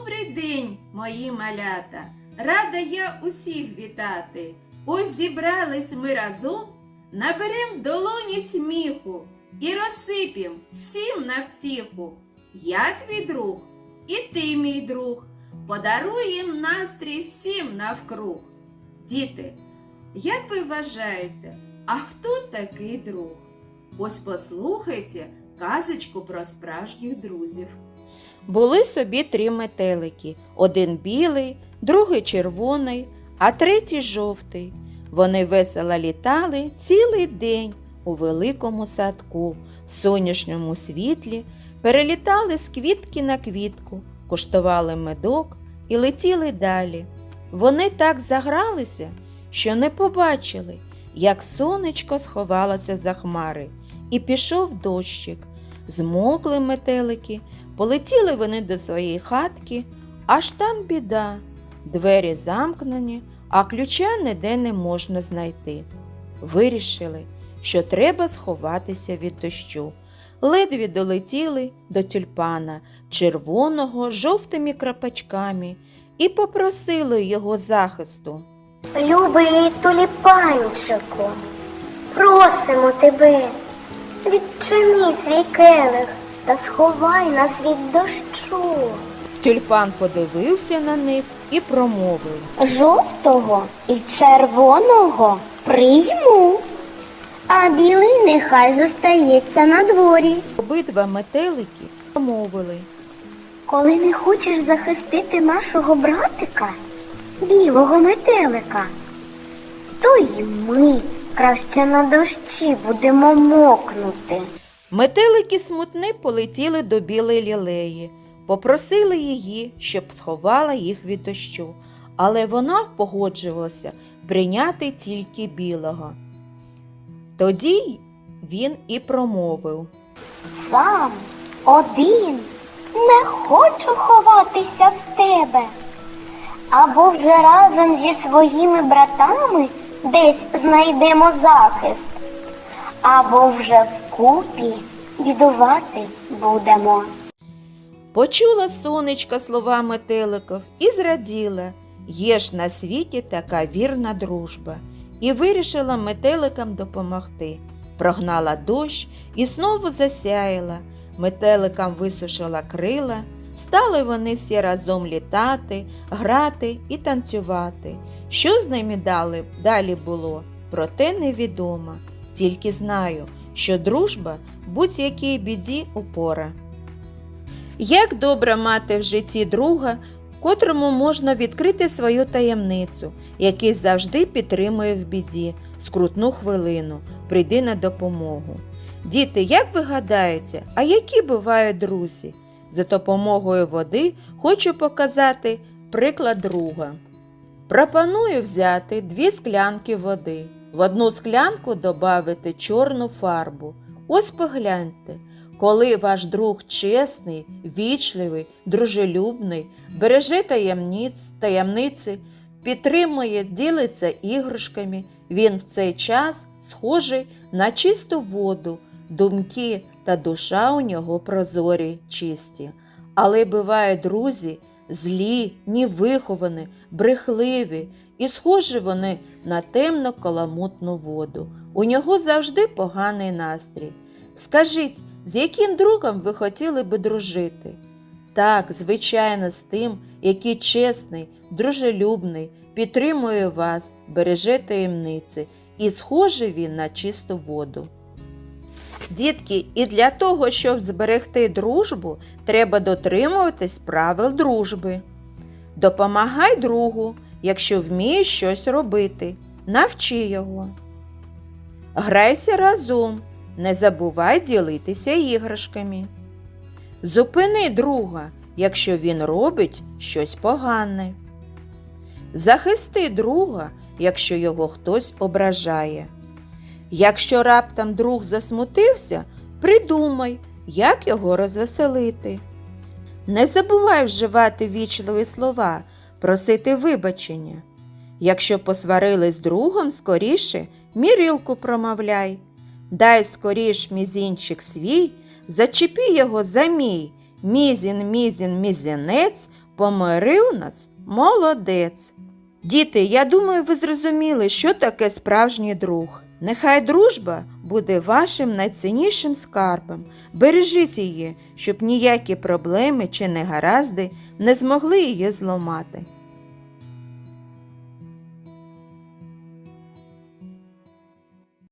Добрий день, мої малята! Рада я усіх вітати. Ось зібрались ми разом, наберем долоні сміху і розсипім всім на втіху. Я твій друг, і ти мій друг, подаруєм настрій всім навкруг. Діти, як ви вважаєте, а хто такий друг? Ось послухайте казочку про справжніх друзів. Були собі три метелики: один білий, другий червоний, а третій жовтий. Вони весело літали цілий день у великому садку, в сонячному світлі, перелітали з квітки на квітку, куштували медок і летіли далі. Вони так загралися, що не побачили, як сонечко сховалося за хмари, і пішов дощик. Змокли метелики, Полетіли вони до своєї хатки, аж там біда. Двері замкнені, а ключа ніде не можна знайти. Вирішили, що треба сховатися від дощу. Ледві долетіли до тюльпана, червоного жовтими крапачками, і попросили його захисту. Любий туліпанчику, просимо тебе, відчини свій келих та сховай нас від дощу. Тюльпан подивився на них і промовив. Жовтого і червоного прийму, а білий нехай зостається на дворі. Обидва метелики промовили. Коли не хочеш захистити нашого братика, білого метелика, то й ми краще на дощі будемо мокнути. Метелики смутни полетіли до білої лілеї, попросили її, щоб сховала їх від дощу, але вона погоджувалася прийняти тільки білого. Тоді він і промовив. Сам один не хочу ховатися в тебе. Або вже разом зі своїми братами десь знайдемо захист, або вже вкупі бідувати будемо. Почула сонечка слова метеликів і зраділа. Є ж на світі така вірна дружба, і вирішила метеликам допомогти. Прогнала дощ і знову засяяла. Метеликам висушила крила, стали вони всі разом літати, грати і танцювати. Що з ними далі було, проте невідомо. Тільки знаю, що дружба будь-якій біді упора. Як добре мати в житті друга, котрому можна відкрити свою таємницю, який завжди підтримує в біді, скрутну хвилину, прийди на допомогу. Діти, як ви гадаєте, а які бувають друзі? За допомогою води хочу показати приклад друга. Пропоную взяти дві склянки води. В одну склянку додати чорну фарбу. Ось погляньте, коли ваш друг чесний, вічливий, дружелюбний, береже таємниць, таємниці, підтримує, ділиться іграшками, він в цей час схожий на чисту воду, думки та душа у нього прозорі, чисті. Але бувають друзі злі, невиховані, брехливі, і схожі вони на темно каламутну воду. У нього завжди поганий настрій. Скажіть, з яким другом ви хотіли би дружити? Так, звичайно, з тим, який чесний, дружелюбний, підтримує вас, береже таємниці, і схожий він на чисту воду. Дітки, і для того, щоб зберегти дружбу, треба дотримуватись правил дружби. Допомагай другу, якщо вмієш щось робити, навчи його. Грайся разом, не забувай ділитися іграшками. Зупини друга, якщо він робить щось погане. Захисти друга, якщо його хтось ображає. Якщо раптом друг засмутився, придумай, як його розвеселити. Не забувай вживати вічливі слова, просити вибачення. Якщо посварились з другом, скоріше мірилку промовляй. Дай скоріш мізінчик свій, зачепи його за мій, мізін, мізін, мізінець, помирив нас молодець. Діти, я думаю, ви зрозуміли, що таке справжній друг. Нехай дружба буде вашим найціннішим скарбом. Бережіть її, щоб ніякі проблеми чи негаразди не змогли її зламати.